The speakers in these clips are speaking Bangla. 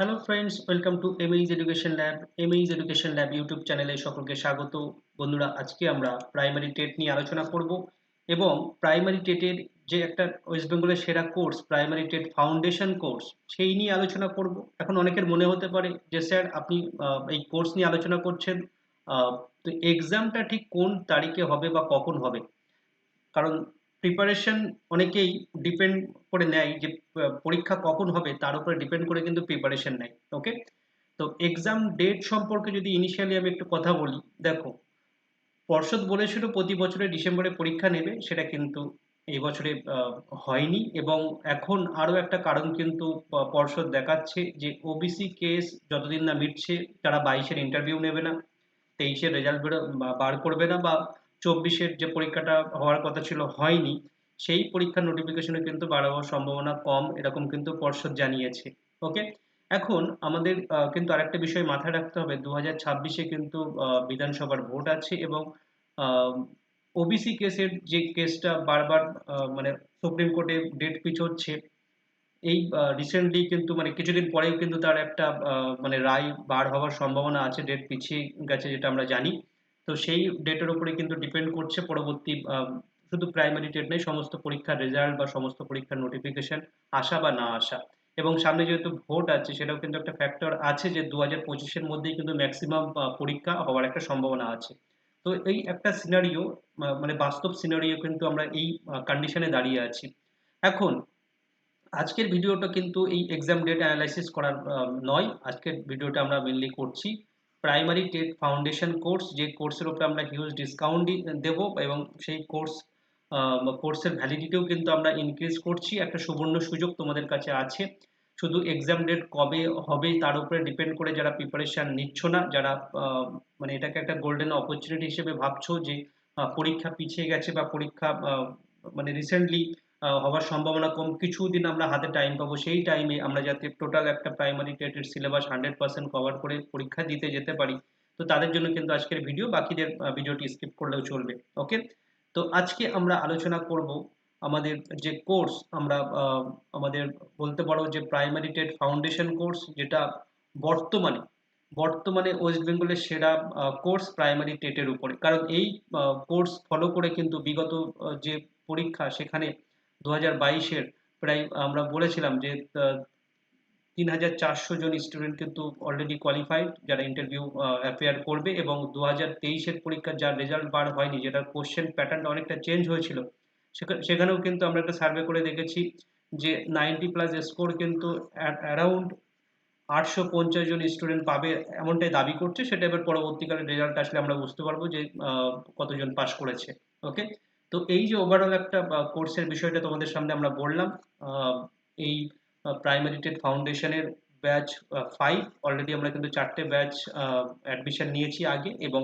Hello friends welcome to এমএইজ education lab এমএইজ education lab YouTube চ্যানেলে সকলকে স্বাগত। বন্ধুরা, আজকে আমরা প্রাইমারি টেট নিয়ে আলোচনা করব এবং প্রাইমারি টেটের যে একটা ওয়েস্ট বেঙ্গলের সেরা course primary TET foundation course সেই নিয়ে আলোচনা করব। এখন অনেকের মনে হতে পারে যে, স্যার, আপনি এই কোর্স নিয়ে আলোচনা করছেন তো এক্সামটা ঠিক কোন তারিখে হবে বা কখন হবে? কারণ প্রিপারেশন অনেকেই ডিপেন্ড করে নেয় যে পরীক্ষা কখন হবে, তার উপরে ডিপেন্ড করে কিন্তু প্রিপারেশন নেয় ওকে তো এক্সাম ডেট সম্পর্কে যদি ইনিশিয়ালি আমি একটু কথা বলি, দেখো, পর্ষদ বলেছিল প্রতি বছরে ডিসেম্বরে পরীক্ষা নেবে, সেটা কিন্তু এই বছরে হয়নি এবং এখন আরও একটা কারণ কিন্তু পর্ষদ দেখাচ্ছে যে ওবিসি কেস যতদিন না মিটছে, তারা বাইশের ইন্টারভিউ নেবে না, তেইশের রেজাল্ট বেরো করবে না বা চব্বিশের যে পরীক্ষাটা হওয়ার কথা ছিল হয়নি, সেই পরীক্ষার নোটিফিকেশনে কিন্তু বার হওয়ার সম্ভাবনা কম, এরকম কিন্তু পর্ষদ জানিয়েছে ওকে এখন আমাদের কিন্তু আরেকটা বিষয় মাথায় রাখতে হবে দু হাজার ছাব্বিশে কিন্তু বিধানসভার ভোট আছে এবং ওবিসি কেসের যে কেসটা বারবার মানে সুপ্রিম কোর্টে ডেট পিছোচ্ছে, এই রিসেন্টলি কিন্তু মানে কিছুদিন পরেই কিন্তু তার একটা মানে রায় বার হওয়ার সম্ভাবনা আছে ডেট পিছিয়ে গেছে যেটা আমরা জানি। তো সেই ডেটের উপরে কিন্তু ডিপেন্ড করছে পরবর্তী শুধু প্রাইমারি ডেট নেই সমস্ত পরীক্ষার রেজাল্ট বা সমস্ত পরীক্ষার নোটিফিকেশন আসা বা না আসা। এবং সামনে যেহেতু ভোট আছে, সেটাও কিন্তু একটা ফ্যাক্টর আছে যে দু হাজার পঁচিশের মধ্যেই কিন্তু ম্যাক্সিমাম পরীক্ষা হওয়ার একটা সম্ভাবনা আছে। তো এই একটা সিনারিও মানে বাস্তব সিনারিও কিন্তু আমরা এই কন্ডিশনে দাঁড়িয়ে আছি। এখন, আজকের ভিডিওটা কিন্তু এই এক্সাম ডেট অ্যানালাইসিস করার নয়। আজকের ভিডিওটা আমরা মেনলি করছি প্রাইমারি টেট ফাউন্ডেশন কোর্স যে কোর্সের উপরে আমরা হিউজ ডিসকাউন্ট দেব এবং সেই কোর্স কোর্সের ভ্যালিডিটিও কিন্তু আমরা ইনক্রিজ করছি। একটা সুবর্ণ সুযোগ তোমাদের কাছে আছে। শুধু এক্সাম ডেট কবে হবে তার উপরে ডিপেন্ড করে যারা প্রিপারেশান নিচ্ছ না, যারা মানে এটাকে একটা গোল্ডেন অপরচুনিটি হিসেবে ভাবছ যে পরীক্ষা পিছিয়ে গেছে বা পরীক্ষা মানে রিসেন্টলি হওয়ার সম্ভাবনা কম। কিছুদিন আমরা হাতে টাইম পাবো। সেই টাইমে আমরা যাতে টোটাল একটা প্রাইমারি টেটের সিলেবাস হান্ড্রেড পার্সেন্ট কভার করে পরীক্ষা দিতে যেতে পারি। তো তাদের জন্য কিন্তু আজকের ভিডিও বাকিদের ভিডিওটি স্কিপ করলেও চলবে। ওকে তো আজকে আমরা আলোচনা করব আমাদের যে কোর্স আমরা আমাদের বলতে পারো যে প্রাইমারি টেট ফাউন্ডেশন কোর্স যেটা বর্তমানে বর্তমানে ওয়েস্ট বেঙ্গলের সেরা কোর্স প্রাইমারি টেটের উপরে। কারণ এই কোর্স ফলো করে কিন্তু বিগত যে পরীক্ষা, সেখানে দু হাজার প্রায় আমরা বলেছিলাম যে তিন হাজার চারশো জন স্টুডেন্ট কিন্তু অলরেডি কোয়ালিফাইড যারা ইন্টারভিউ করবে এবং দু হাজার তেইশের পরীক্ষার যার রেজাল্ট বার হয়নি, যেটার কোশ্চেন অনেকটা চেঞ্জ হয়েছিল সেখানেও কিন্তু আমরা একটা সার্ভে করে দেখেছি যে নাইনটি প্লাস স্কোর কিন্তু অ্যারাউন্ড আটশো পঞ্চাশ জন স্টুডেন্ট পাবে এমনটাই দাবি করছে, সেটা এবার পরবর্তীকালে রেজাল্ট আসলে আমরা বুঝতে পারব যে কতজন পাস করেছে ওকে তো এই যে ওভারঅল একটা কোর্সের বিষয়টা তোমাদের সামনে আমরা বললাম এই প্রাইমারি টেট ফাউন্ডেশনের ব্যাচ ফাইভ অলরেডি আমরা কিন্তু চারটে ব্যাচ অ্যাডমিশন নিয়েছি আগে এবং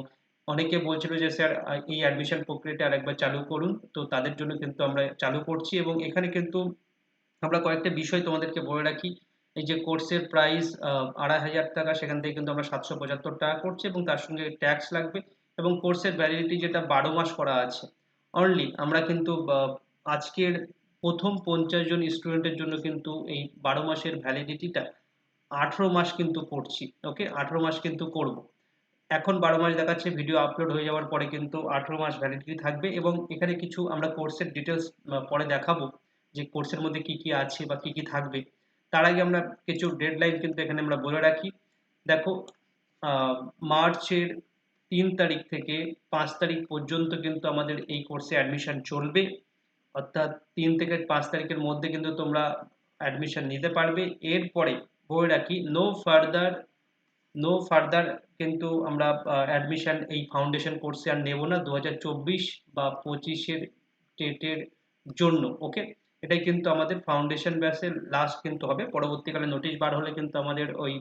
অনেকে বলছিল যে, স্যার এই অ্যাডমিশন প্রক্রিয়াটা আরেকবার চালু করুন। তো তাদের জন্য কিন্তু আমরা চালু করছি এবং এখানে কিন্তু আমরা কয়েকটা বিষয় তোমাদেরকে বলে রাখি। এই যে কোর্সের প্রাইস আড়াই হাজার টাকা, সেখান থেকে কিন্তু আমরা সাতশো পঁচাত্তর টাকা করছি এবং তার সঙ্গে ট্যাক্স লাগবে এবং কোর্সের ভ্যালিডিটি যেটা বারো মাস করা আছে অনলি আমরা কিন্তু আজকের প্রথম পঞ্চাশ জন স্টুডেন্টের জন্য কিন্তু এই বারো মাসের ভ্যালিডিটিটা আঠেরো মাস কিন্তু করছি ওকে আঠেরো মাস কিন্তু করব। এখন বারো মাস দেখাচ্ছে ভিডিও আপলোড হয়ে যাওয়ার পরে কিন্তু আঠেরো মাস ভ্যালিডিটি থাকবে এবং এখানে কিছু আমরা কোর্সের ডিটেলস পরে দেখাবো যে কোর্সের মধ্যে কি কি আছে বা কি কি থাকবে। তার আগে আমরা কিছু ডেডলাইন কিন্তু এখানে আমরা বলে রাখি। দেখো মার্চের তিন তারিখ থেকে পাঁচ তারিখ পর্যন্ত কিন্তু আমাদের এই কোর্সে অ্যাডমিশন চলবে। অর্থাৎ তিন থেকে পাঁচ তারিখের মধ্যে কিন্তু তোমরা অ্যাডমিশন নিতে পারবে। এরপরে বলে রাখি নো ফার্দার নো ফার্দার কিন্তু আমরা অ্যাডমিশন এই ফাউন্ডেশন কোর্সে আর নেব না দু হাজার চব্বিশ বা পঁচিশের টেটের জন্য ওকে এটাই কিন্তু আমাদের ফাউন্ডেশন ব্যাচের লাস্ট কিন্তু হবে। পরবর্তীকালে নোটিশ বার হলে কিন্তু আমাদের ওই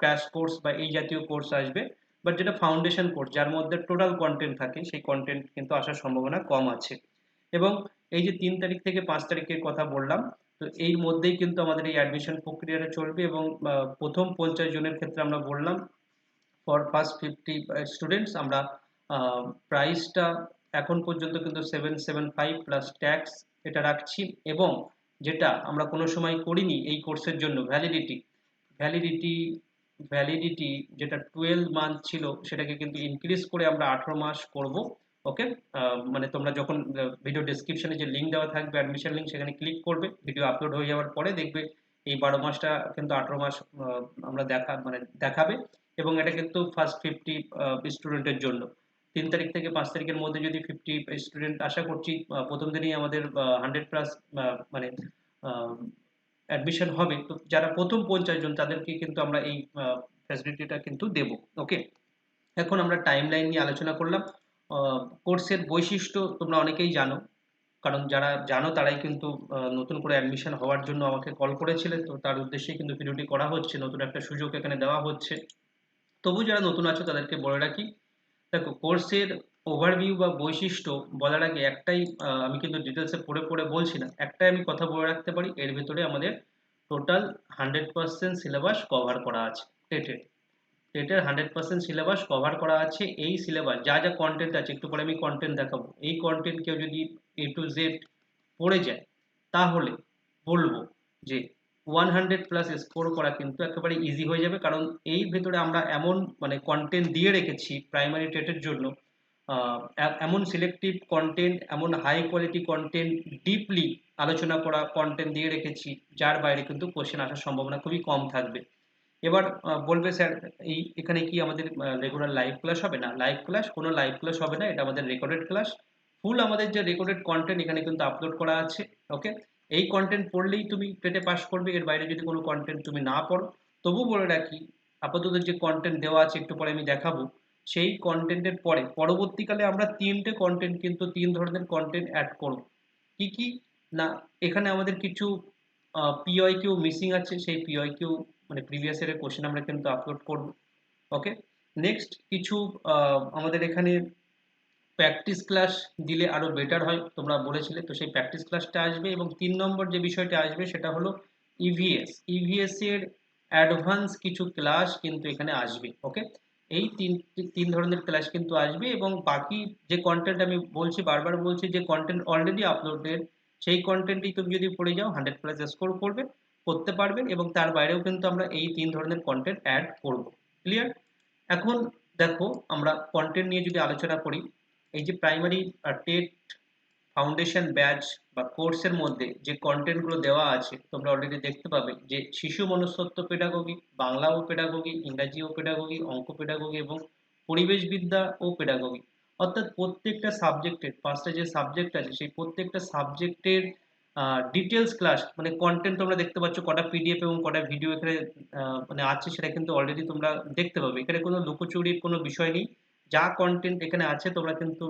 ক্র্যাশ কোর্স বা এই জাতীয় কোর্স আসবে। বাট যেটা ফাউন্ডেশন কোর্স যার মধ্যে টোটাল কন্টেন্ট থাকে, সেই কন্টেন্ট কিন্তু আসার সম্ভাবনা কম আছে। এবং এই যে তিন তারিখ থেকে পাঁচ তারিখের কথা বললাম, তো এই মধ্যেই কিন্তু আমাদের এই অ্যাডমিশন প্রক্রিয়াটা চলবে এবং প্রথম পঞ্চাশ জনের ক্ষেত্রে আমরা বললাম ফর ফার্স্ট ফিফটি স্টুডেন্টস আমরা প্রাইসটা এখন পর্যন্ত কিন্তু seven seven five plus tax এটা রাখছি এবং যেটা আমরা কোনো সময় করিনি এই কোর্সের জন্য ভ্যালিডিটি ভ্যালিডিটি ভ্যালিডিটি যেটা টুয়েলভ মান্থ ছিল, সেটাকে কিন্তু ইনক্রিজ করে আমরা আঠারো মাস করব ওকে মানে তোমরা যখন ভিডিও ডেসক্রিপশনে যে লিঙ্ক দেওয়া থাকবে অ্যাডমিশন লিঙ্ক সেখানে ক্লিক করবে ভিডিও আপলোড হয়ে যাওয়ার পরে দেখবে এই বারো মাসটা কিন্তু আঠারো মাস আমরা দেখা মানে দেখাবে এবং এটা কিন্তু ফার্স্ট ফিফটি স্টুডেন্টের জন্য। তিন তারিখ থেকে পাঁচ তারিখের মধ্যে যদি ফিফটি স্টুডেন্ট আশা করছি প্রথম দিনই আমাদের হান্ড্রেড প্লাস মানে অ্যাডমিশন হবে, তো যারা প্রথম পঞ্চাশ জন, তাদেরকে কিন্তু আমরা এই ফ্যাসিলিটিটা কিন্তু দেব ওকে এখন আমরা টাইম লাইন নিয়ে আলোচনা করলাম। কোর্সের বৈশিষ্ট্য তোমরা অনেকেই জানো, কারণ যারা জানো তারাই কিন্তু নতুন করে অ্যাডমিশন হওয়ার জন্য আমাকে কল করেছিলে তো তার উদ্দেশ্যেই কিন্তু ভিডিওটি করা হচ্ছে, নতুন একটা সুযোগ এখানে দেওয়া হচ্ছে। তবু যারা নতুন আছো তাদেরকে বলে রাখি, দেখো কোর্সের ওভারভিউ বা বৈশিষ্ট্য বলার আগে একটাই আমি কিন্তু ডিটেলসে পড়ে পড়ে বলছি না, একটাই আমি কথা বলে রাখতে পারি, এর ভেতরে আমাদের total hundred percent syllabus cover করা আছে টেটের টেটের হান্ড্রেড পার্সেন্ট সিলেবাস কভার করা আছে, এই সিলেবাস যা যা কন্টেন্ট আছে, একটু পরে আমি কন্টেন্ট দেখাবো, এই কন্টেন্ট কেউ যদি এ টু জেড পড়ে যায়, তাহলে বলব যে ওয়ান হান্ড্রেড প্লাস স্কোর করা কিন্তু একেবারে ইজি হয়ে যাবে, কারণ এই ভেতরে আমরা এমন মানে কন্টেন্ট দিয়ে রেখেছি প্রাইমারি টেটের জন্য এমন সিলেক্টিভ কন্টেন্ট এমন হাই কোয়ালিটি কন্টেন্ট ডিপলি আলোচনা করা কন্টেন্ট দিয়ে রেখেছি, যার বাইরে কিন্তু কোশ্চেন আসার সম্ভাবনা খুবই কম থাকবে। এবার বলবে স্যার এই এখানে কি আমাদের রেগুলার লাইভ ক্লাস হবে? না লাইভ ক্লাস কোনো লাইভ ক্লাস হবে না, এটা আমাদের রেকর্ডেড ক্লাস ফুল আমাদের যে রেকর্ডেড কন্টেন্ট এখানে কিন্তু আপলোড করা আছে ওকে এই কন্টেন্ট পড়লেই তুমি টেটে পাস করবে, এর বাইরে যদি কোনো কন্টেন্ট তুমি না পড়ো তবু বলে রাখি, আপাতত যে কন্টেন্ট দেওয়া আছে, একটু পরে আমি দেখাবো। সেই কন্টেন্টের পরে, পরবর্তীকালে আমরা তিনটে কন্টেন্ট কিন্তু তিন ধরনের কন্টেন্ট অ্যাড করব। কি কি? না, এখানে আমাদের কিছু পিওয়াই কিউ মিসিং আছে, সেই পিওয়াই কিউ মানে প্রিভিয়াস ইয়ারের কোশ্চেন আমরা কিন্তু আপলোড করব। ওকে নেক্সট কিছু আমাদের এখানে প্র্যাকটিস ক্লাস দিলে আরও বেটার হয়, তোমরা বলেছিলে, তো সেই প্র্যাকটিস ক্লাসটা আসবে এবং তিন নম্বর যে বিষয়টা আসবে সেটা হলো ইভিএস ইভিএস এর অ্যাডভান্স কিছু ক্লাস কিন্তু এখানে আসবে ওকে এই তিন তিন ধরনের ক্লাস কিন্তু আসবে এবং বাকি যে কন্টেন্ট আমি বলছি, বারবার বলছি যে কন্টেন্ট অলরেডি আপলোডেড সেই কন্টেন্টই তুমি যদি পড়ে যাও হান্ড্রেড প্লাস স্কোর করবে, করতে পারবে এবং তার বাইরেও কিন্তু আমরা এই তিন ধরনের কন্টেন্ট অ্যাড করব। ক্লিয়ার এখন দেখো, আমরা কন্টেন্ট নিয়ে যদি আলোচনা করি, এই যে প্রাইমারি টেট ফাউন্ডেশন ব্যাচ বা কোর্সের মধ্যে যে কন্টেন্টগুলো দেওয়া আছে, তোমরা অলরেডি দেখতে পাবে যে শিশু মনস্তত্ব পেডাগোগি বাংলা ও পেডাগোগি ইংরাজি ও পেডাগোগি অঙ্ক পেডাগোগি এবং পরিবেশবিদ্যা ও পেডাগোগি অর্থাৎ প্রত্যেকটা সাবজেক্টের পাঁচটা যে সাবজেক্ট আছে, সেই প্রত্যেকটা সাবজেক্টের ডিটেলস ক্লাস মানে কন্টেন্ট তোমরা দেখতে পাচ্ছ, কটা পিডিএফ এবং কটা ভিডিও এখানে মানে আছে সেটা কিন্তু অলরেডি তোমরা দেখতে পাবে। এখানে কোনো লুকোচুরির কোনো বিষয় নেই। যা কন্টেন্ট এখানে আছে, তোমরা কিন্তু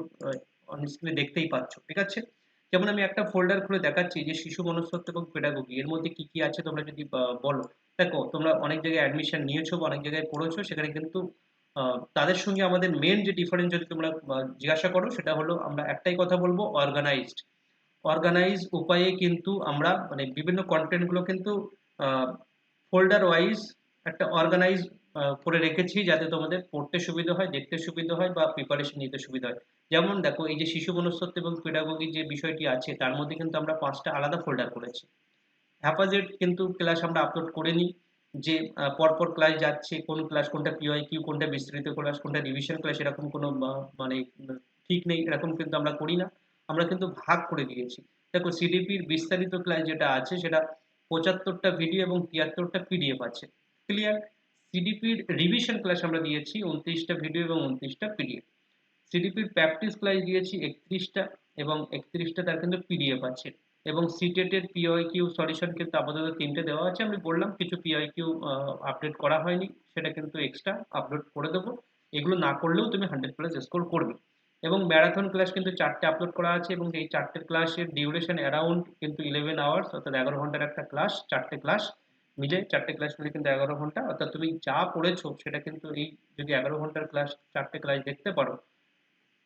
স্ক্রিনে দেখতেই পাচ্ছ, ঠিক আছে? যেমন আমি একটা ফোল্ডার খুলে দেখাচ্ছি যে শিশু মনস্তত্ব এবং পেডাগোগি এর মধ্যে কি কি আছে তোমরা যদি বলো। দেখো, তোমরা অনেক জায়গায় অ্যাডমিশন নিয়েছো বা অনেক জায়গায় পড়েছো, সেখানে কিন্তু তাদের সঙ্গে আমাদের মেন যে ডিফারেন্স যদি তোমরা জিজ্ঞাসা করো, সেটা হলো আমরা একটাই কথা বলব অর্গানাইজড অর্গানাইজ উপায়ে কিন্তু আমরা মানে বিভিন্ন কন্টেন্টগুলো কিন্তু ফোল্ডার ওয়াইজ একটা অর্গানাইজ করে রেখেছি যাতে তোমাদের পড়তে সুবিধা হয়, দেখতে সুবিধা হয় বা প্রিপারেশন নিতে সুবিধা হয়। যেমন দেখো, এই যে শিশু মনস্তত্ব এবং পেডাগোগি যে বিষয়টি আছে, তার মধ্যে কিন্তু আমরা পাঁচটা আলাদা ফোল্ডার করেছি। হ্যাপাজেট কিন্তু ক্লাস আমরা আপলোড করে নিই যে পরপর ক্লাস যাচ্ছে, কোন ক্লাস কোনটা পিওয়াই কিউ কোনটা বিস্তৃত ক্লাস কোনটা রিভিশন ক্লাস এরকম কোনো মানে ঠিক নেই, এরকম কিন্তু আমরা করি না। আমরা কিন্তু ভাগ করে দিয়েছি। দেখো সিডিপির বিস্তারিত ক্লাস যেটা আছে, সেটা পঁচাত্তরটা ভিডিও এবং তিয়াত্তরটা পিডিএফ আছে। ক্লিয়ার সিডিপির রিভিশন ক্লাস আমরা দিয়েছি, উনত্রিশটা ভিডিও এবং উনত্রিশটা পিডিএফ সিডিপির প্র্যাকটিস ক্লাস দিয়েছি, একত্রিশটা এবং একত্রিশটা তার কিন্তু পিডিএফ আছে। এবং সিটেটের পিওয়াই কিউ সলিউশন কিন্তু আপাতত তিনটে দেওয়া আছে, আমি বললাম কিছু পিওয়াই কিউ আপডেট করা হয়নি, সেটা কিন্তু এক্সট্রা আপলোড করে দেবো। এগুলো না করলেও তুমি হান্ড্রেড প্লাস স্কোর করবে। এবং ম্যারাথন ক্লাস কিন্তু চারটে আপলোড করা আছে এবং এই চারটে ক্লাসের ডিউরেশন অ্যারাউন্ড কিন্তু ইলেভেন আওয়ার্স অর্থাৎ এগারো ঘণ্টার একটা ক্লাস চারটে ক্লাস মিলে চারটে ক্লাস মিলে কিন্তু এগারো ঘণ্টা, অর্থাৎ তুমি যা পড়েছো সেটা কিন্তু এই যদি এগারো ঘণ্টার ক্লাস চারটে ক্লাস দেখতে পারো,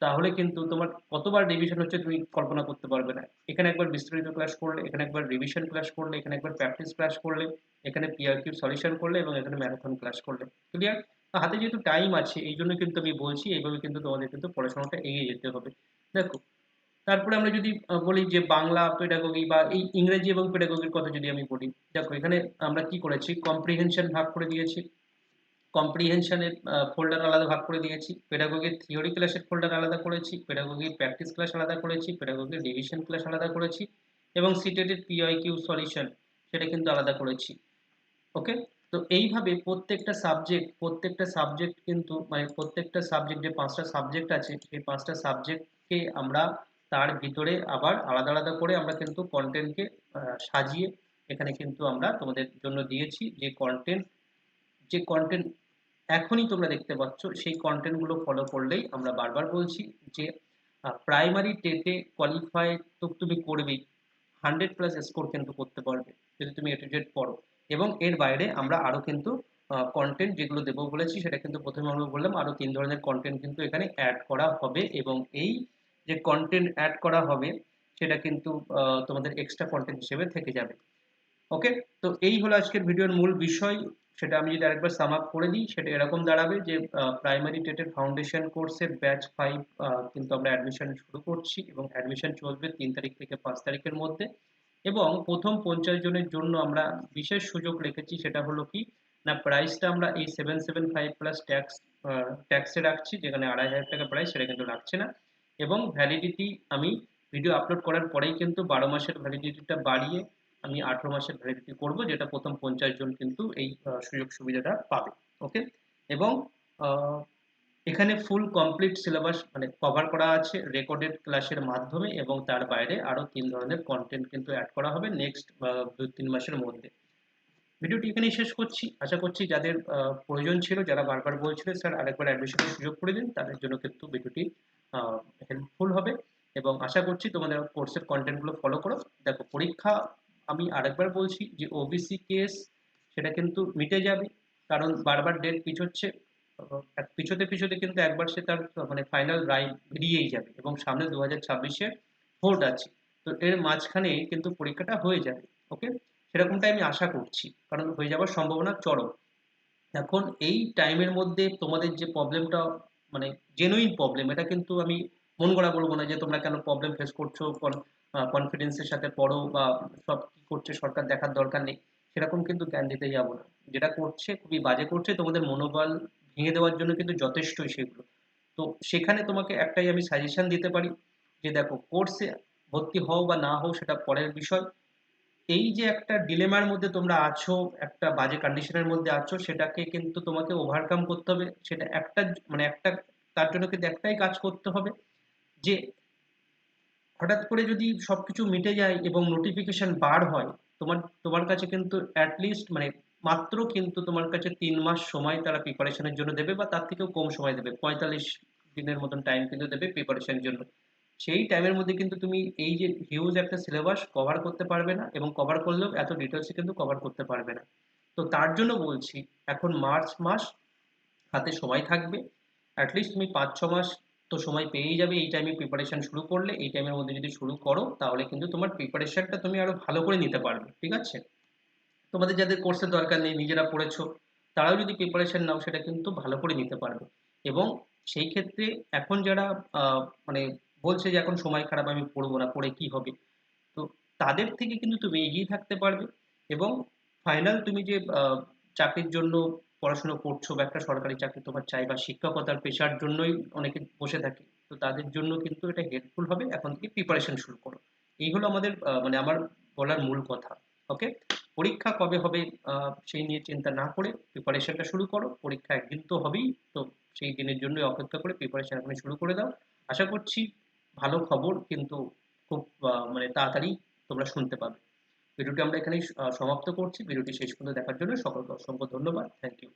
তাহলে কিন্তু তোমার কতবার রিভিশন হচ্ছে তুমি কল্পনা করতে পারবে না। এখানে একবার বিস্তারিত ক্লাস করলে, এখানে একবার রিভিশন ক্লাস করলে, এখানে একবার প্র্যাকটিস ক্লাস করলে, এখানে পিআরকিউ সলিউশন করলে এবং এখানে ম্যারাথন ক্লাস করলে। ক্লিয়ার হাতে যেহেতু টাইম আছে এই জন্য কিন্তু আমি বলছি, এইভাবে কিন্তু তোমাদের কিন্তু পড়াশোনাটা এগিয়ে যেতে হবে। দেখো তারপরে আমরা যদি বলি যে বাংলা পেডাগোগি বা এই ইংরেজি এবং পেডাগোগির কথা যদি আমি বলি, দেখো এখানে আমরা কি করেছি? কম্প্রিহেনশন ভাগ করে দিয়েছি। কম্প্রিহেনশনের ফোল্ডার আলাদা ভাগ করে দিয়েছি। পেডাগোগির থিওরি ক্লাসের ফোল্ডার আলাদা করেছি। পেডাগোগির প্র্যাকটিস ক্লাস আলাদা করেছি। পেডাগোগির রিভিশন ক্লাস আলাদা করেছি। এবং সিটেটের পিআই কিউ সলিউশন সেটা কিন্তু আলাদা করেছি। ওকে তো এইভাবে প্রত্যেকটা সাবজেক্ট প্রত্যেকটা সাবজেক্ট কিন্তু মানে প্রত্যেকটা সাবজেক্ট যে পাঁচটা সাবজেক্ট আছে, সেই পাঁচটা সাবজেক্টকে আমরা তার ভিতরে আবার আলাদা আলাদা করে আমরা কিন্তু কন্টেন্টকে সাজিয়ে এখানে কিন্তু আমরা তোমাদের জন্য দিয়েছি যে কন্টেন্ট যে কন্টেন্ট এখনই তোমরা দেখতে পাচ্ছ, সেই কন্টেন্টগুলো ফলো করলেই আমরা বারবার বলছি যে প্রাইমারি টেটে কোয়ালিফাই তো তুমি করবেই হান্ড্রেড প্লাস স্কোর কিন্তু করতে পারবে যদি তুমি এটুজেড পড়ো। এবং এর বাইরে আমরা আরও কিন্তু কন্টেন্ট যেগুলো দেবো বলেছি সেটা কিন্তু প্রথমে আমরা বললাম আরও তিন ধরনের কন্টেন্ট কিন্তু এখানে অ্যাড করা হবে এবং এই যে কন্টেন্ট অ্যাড করা হবে, সেটা কিন্তু তোমাদের এক্সট্রা কন্টেন্ট হিসেবে থেকে যাবে। ওকে তো এই হলো আজকের ভিডিওর মূল বিষয়। সেটা আমি যদি আরেকবার সাম আপ করে দিই, সেটা এরকম দাঁড়াবে যে প্রাইমারি টেটের ফাউন্ডেশন কোর্সের ব্যাচ ফাইভ কিন্তু আমরা অ্যাডমিশন শুরু করছি এবং অ্যাডমিশন চলবে তিন তারিখ থেকে পাঁচ তারিখের মধ্যে। এবং প্রথম পঞ্চাশ জনের জন্য আমরা বিশেষ সুযোগ রেখেছি, সেটা হলো কি, না প্রাইসটা আমরা এই seven seven five plus tax ট্যাক্সে রাখছি, যেখানে আড়াই হাজার টাকা প্রাইস সেটা কিন্তু রাখছে না। এবং ভ্যালিডিটি আমি ভিডিও আপলোড করার পরেই কিন্তু বারো মাসের ভ্যালিডিটিটা বাড়িয়ে আমি আঠেরো মাসের ভ্যালিডিটি করব, যেটা প্রথম পঞ্চাশ জন কিন্তু এই সুযোগ সুবিধাটা পাবে ওকে এবং এখানে ফুল কমপ্লিট সিলেবাস মানে কভার করা আছে রেকর্ডেড ক্লাসের মাধ্যমে এবং তার বাইরে আরও তিন ধরনের কন্টেন্ট কিন্তু অ্যাড করা হবে নেক্সট দু তিন মাসের মধ্যে। ভিডিওটি এখানেই শেষ করছি। আশা করছি যাদের প্রয়োজন ছিল, যারা বারবার বলছিল, স্যার, আরেকবার অ্যাডমিশনের সুযোগ করে দিন, তাদের জন্য কিন্তু ভিডিওটি হেল্পফুল হবে। এবং আশা করছি তোমাদের কোর্সের কন্টেন্টগুলো ফলো করো। দেখো, পরীক্ষা আমি আরেকবার বলছি যে ওবিসি কেস সেটা কিন্তু মিটে যাবে, কারণ বারবার ডেট পিছোচ্ছে পিছোতে পিছোতে কিন্তু একবার সে তার মানে ফাইনাল রায় বেরিয়েই যাবে এবং সামনে দু হাজার ভোট আছে। তো এর মাঝখানে কিন্তু পরীক্ষাটা হয়ে যাবে ওকে সেরকমটাই আমি আশা করছি। কারণ হয়ে যাওয়ার সম্ভাবনা চরম। এখন এই টাইমের মধ্যে তোমাদের যে প্রবলেমটা মানে জেনুইন প্রবলেম এটা কিন্তু আমি মন গড়া বলব না যে তোমরা কেন প্রবলেম ফেস করছ কনফিডেন্সের সাথে পড়ো বা সব কি করছে সরকার দেখার দরকার নেই, সেরকম কিন্তু জ্ঞান দিতে যাব না। যেটা করছে, খুবই বাজে করছে, তোমাদের মনোবল ভেঙে দেওয়ার জন্য কিন্তু যথেষ্টই সেগুলো। তো সেখানে তোমাকে একটাই আমি সাজেশন দিতে পারি যে দেখো কোর্সে ভর্তি হও বা না হও, সেটা পরের বিষয়। এই যে একটা ডিলেমার মধ্যে তোমরা আছো, একটা বাজে কন্ডিশনের মধ্যে আছো, সেটাকে কিন্তু তোমাকে ওভারকাম করতে হবে। সেটা একটা মানে একটা, তার জন্য কিন্তু একটাই কাজ করতে হবে যে, হঠাৎ করে যদি সবকিছু মিটে যায় এবং নোটিফিকেশন বার হয়, তোমার তোমার কাছে কিন্তু অ্যাটলিস্ট মানে মাত্র কিন্তু তোমার কাছে তিন মাস সময় তারা প্রিপারেশনের জন্য দেবে বা তার থেকেও কম সময় দেবে। পঁয়তাল্লিশ দিনের মতন টাইম কিন্তু দেবে প্রিপারেশনের জন্য। সেই টাইমের মধ্যে কিন্তু তুমি এই যে হিউজ একটা সিলেবাস কভার করতে পারবে না এবং কভার করলেও এত ডিটেলসে কিন্তু কভার করতে পারবে না। তো তার জন্য বলছি, এখন মার্চ মাস হাতে সময় থাকবে। অ্যাটলিস্ট তুমি পাঁচ ছ মাস তো সময় পেয়েই যাবে এই টাইমে প্রিপারেশন শুরু করলে। এই টাইমের মধ্যে যদি শুরু করো, তাহলে কিন্তু তোমার প্রিপারেশনটা তুমি আরও ভালো করে নিতে পারবে, ঠিক আছে? তোমাদের যাদের কোর্সের দরকার নেই, নিজেরা পড়েছো, তারাও যদি প্রিপারেশন নাও, সেটা কিন্তু ভালো করে নিতে পারবে। এবং সেই ক্ষেত্রে এখন যারা মানে বলছে যে এখন সময় খারাপ, আমি পড়ব না, পড়ে কি হবে? তো তাদের থেকে কিন্তু তুমি এগিয়ে থাকতে পারবে এবং ফাইনাল তুমি যে চাকরির জন্য পড়াশোনা করছ বা একটা সরকারি চাকরি তোমার চাই বা শিক্ষকতার পেশার জন্যই অনেকে বসে থাকে, তো তাদের জন্য কিন্তু এটা হেল্পফুল হবে। এখন থেকে প্রিপারেশন শুরু করো। এই হলো আমাদের মানে আমার বলার মূল কথা ওকে পরীক্ষা কবে হবে সেই নিয়ে চিন্তা না করে প্রিপারেশনটা শুরু করো। পরীক্ষা একদিন তো হবেই, তো সেই দিনের জন্য অপেক্ষা করে প্রিপারেশন এখন শুরু করে দাও। আশা করছি ভালো খবর কিন্তু খুব মানে তাড়াতাড়ি তোমরা শুনতে পাবে। ভিডিওটি আমরা এখানেই সমাপ্ত করছি। ভিডিওটি শেষ পর্যন্ত দেখার জন্য সকলকে অসংখ্য ধন্যবাদ। Thank you